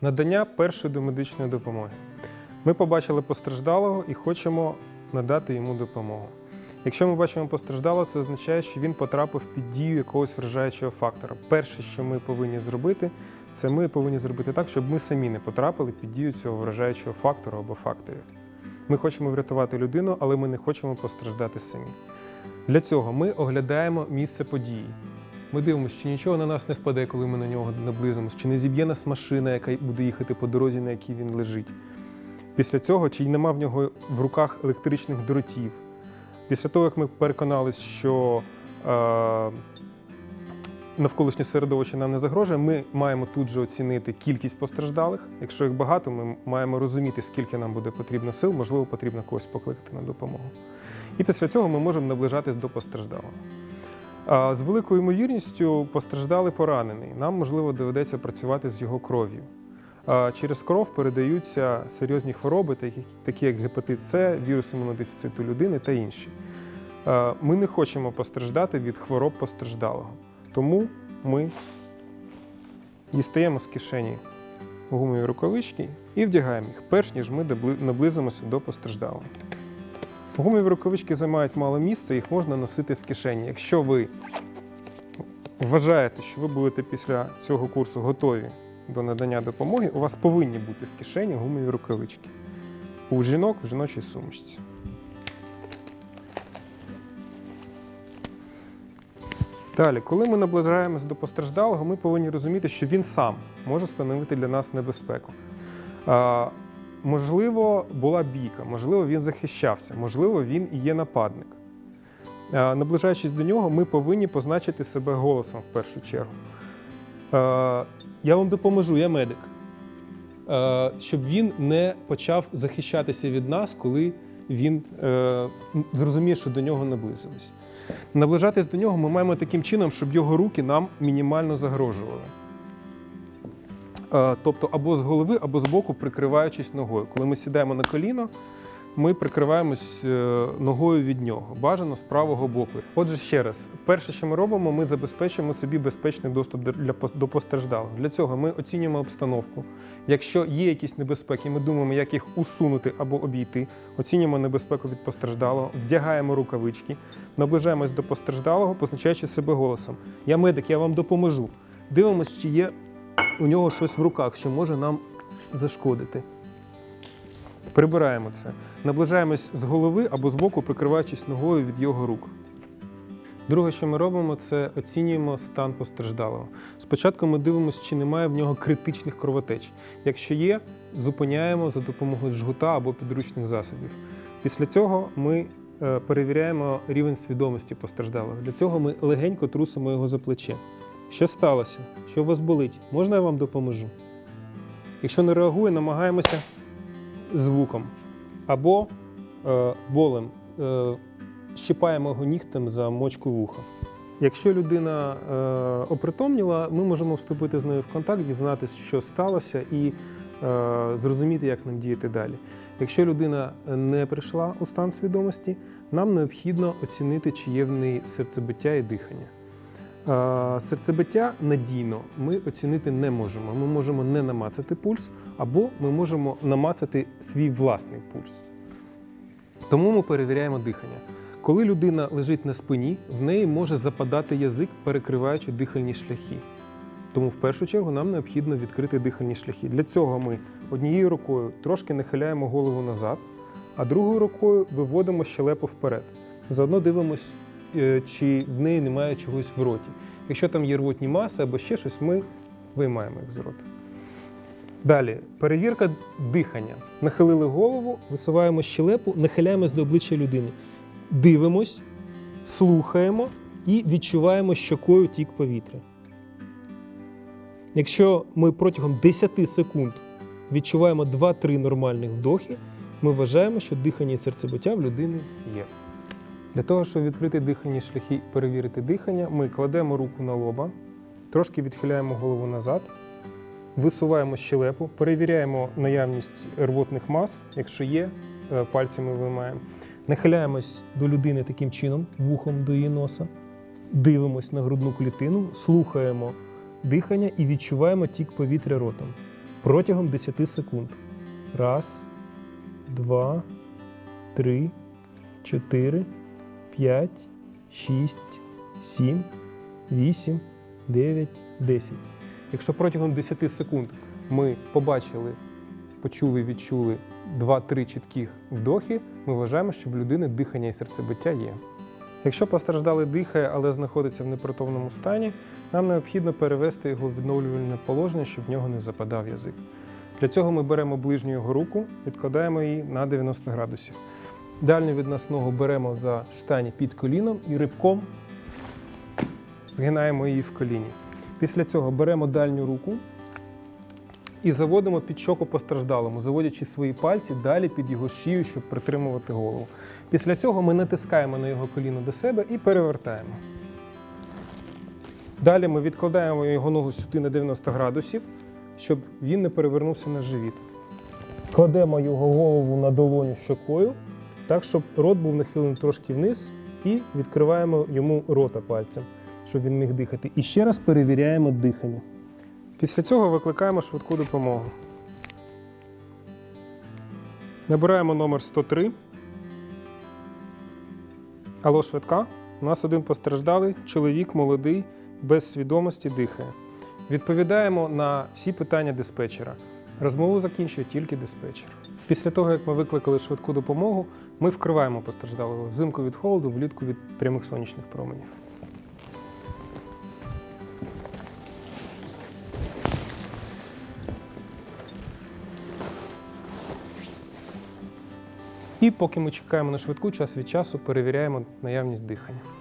Надання першої домедичної допомоги. Ми побачили постраждалого і хочемо надати йому допомогу. Якщо ми бачимо постраждалого, це означає, що він потрапив під дію якогось вражаючого фактора. Перше, що ми повинні зробити, це ми повинні зробити так, щоб ми самі не потрапили під дію цього вражаючого фактору або факторів. Ми хочемо врятувати людину, але ми не хочемо постраждати самі. Для цього ми оглядаємо місце події. Ми дивимося, чи нічого на нас не впаде, коли ми на нього наблизимося, чи не зіб'є нас машина, яка буде їхати по дорозі, на якій він лежить. Після цього, чи нема в нього в руках електричних дротів. Після того, як ми переконалися, що е, навколишнє середовище нам не загрожує, ми маємо тут же оцінити кількість постраждалих. Якщо їх багато, ми маємо розуміти, скільки нам буде потрібно сил, можливо, потрібно когось покликати на допомогу. І після цього ми можемо наближатись до постраждалого. З великою ймовірністю постраждалий поранений. Нам, можливо, доведеться працювати з його кров'ю. Через кров передаються серйозні хвороби, такі як гепатит С, вірус імунодефіциту людини та інші. Ми не хочемо постраждати від хвороб постраждалого. Тому ми дістаємо з кишені гумові рукавички і вдягаємо їх, перш ніж ми наблизимося до постраждалого. Гумові рукавички займають мало місця, їх можна носити в кишені. Якщо ви вважаєте, що ви будете після цього курсу готові до надання допомоги, у вас повинні бути в кишені гумові рукавички. У жінок в жіночій сумочці. Далі, коли ми наближаємось до постраждалого, ми повинні розуміти, що він сам може становити для нас небезпеку. Можливо, була бійка, можливо, він захищався, можливо, він і є нападник. Наближаючись до нього, ми повинні позначити себе голосом в першу чергу. Я вам допоможу, я медик. Е, щоб він не почав захищатися від нас, коли він е, зрозуміє, що до нього наблизились. Наближатись до нього ми маємо таким чином, щоб його руки нам мінімально загрожували. Е, тобто або з голови, або з боку, прикриваючись ногою. Коли ми сідаємо на коліно, ми прикриваємось е, ногою від нього, бажано з правого боку. Отже, ще раз, перше, що ми робимо, ми забезпечуємо собі безпечний доступ до- постраждалого. Для цього ми оцінюємо обстановку. Якщо є якісь небезпеки, ми думаємо, як їх усунути або обійти. Оцінюємо небезпеку від постраждалого, вдягаємо рукавички, наближаємось до постраждалого, позначаючи себе голосом. Я медик, я вам допоможу. Дивимось, чи є у нього щось в руках, що може нам зашкодити. Прибираємо це. Наближаємось з голови або з боку, прикриваючись ногою від його рук. Друге, що ми робимо, це оцінюємо стан постраждалого. Спочатку ми дивимося, чи немає в нього критичних кровотеч. Якщо є, зупиняємо за допомогою жгута або підручних засобів. Після цього ми е, перевіряємо рівень свідомості постраждалого. Для цього ми легенько трусимо його за плече. Що сталося? Що вас болить? Можна я вам допоможу? Якщо не реагує, намагаємося звуком або е, болем. Е, щипаємо його нігтем за мочку вуха. Якщо людина е, опритомніла, ми можемо вступити з нею в контакт, дізнатися, що сталося, і е, зрозуміти, як нам діяти далі. Якщо людина не прийшла у стан свідомості, нам необхідно оцінити, чи є в неї серцебиття і дихання. Е, Серцебиття надійно ми оцінити не можемо. Ми можемо не намацати пульс, або ми можемо намацати свій власний пульс. Тому ми перевіряємо дихання. Коли людина лежить на спині, в неї може западати язик, перекриваючи дихальні шляхи. Тому в першу чергу нам необхідно відкрити дихальні шляхи. Для цього ми однією рукою трошки нахиляємо голову назад, а другою рукою виводимо щелепу вперед. Заодно дивимось, чи в неї немає чогось в роті. Якщо там є рвотні маси або ще щось, ми виймаємо їх з рота. Далі перевірка дихання. Нахилили голову, висуваємо щелепу, нахиляємось до обличчя людини. Дивимось, слухаємо і відчуваємо щокою тік повітря. Якщо ми протягом 10 секунд відчуваємо 2-3 нормальних вдохи, ми вважаємо, що дихання і серцебиття в людини є. Для того, щоб відкрити дихальні шляхи і перевірити дихання, ми кладемо руку на лоба, трошки відхиляємо голову назад, висуваємо щелепу, перевіряємо наявність рвотних мас, якщо є, е, пальцями виймаємо. Нахиляємось до людини таким чином, вухом до її носа, дивимось на грудну клітину, слухаємо дихання і відчуваємо тік повітря ротом. протягом 10 секунд. Раз, два, три, чотири, п'ять, шість, сім, вісім, дев'ять, десять. Якщо протягом 10 секунд ми побачили, почули, відчули 2-3 чітких вдохи, ми вважаємо, що в людини дихання і серцебиття є. Якщо постраждалий дихає, але знаходиться в непритомному стані, нам необхідно перевести його в відновлювальне положення, щоб в нього не западав язик. Для цього ми беремо ближню його руку, відкладаємо її на 90 градусів. Дальню від нас ногу беремо за штані під коліном і ривком згинаємо її в коліні. Після цього беремо дальню руку і заводимо під щоку постраждалому, заводячи свої пальці далі під його шию, щоб притримувати голову. Після цього ми натискаємо на його коліно до себе і перевертаємо. Далі ми відкладаємо його ногу сюди на 90 градусів, щоб він не перевернувся на живіт. Кладемо його голову на долоню щокою, так, щоб рот був нахилений трошки вниз, і відкриваємо йому рота пальцем, щоб він міг дихати. І ще раз перевіряємо дихання. Після цього викликаємо швидку допомогу. Набираємо номер 103. Алло, швидка. У нас один постраждалий, чоловік молодий, без свідомості дихає. Відповідаємо на всі питання диспетчера. Розмову закінчує тільки диспетчер. Після того, як ми викликали швидку допомогу, ми вкриваємо постраждалого взимку від холоду, влітку від прямих сонячних променів. І поки ми чекаємо на швидку, час від часу перевіряємо наявність дихання.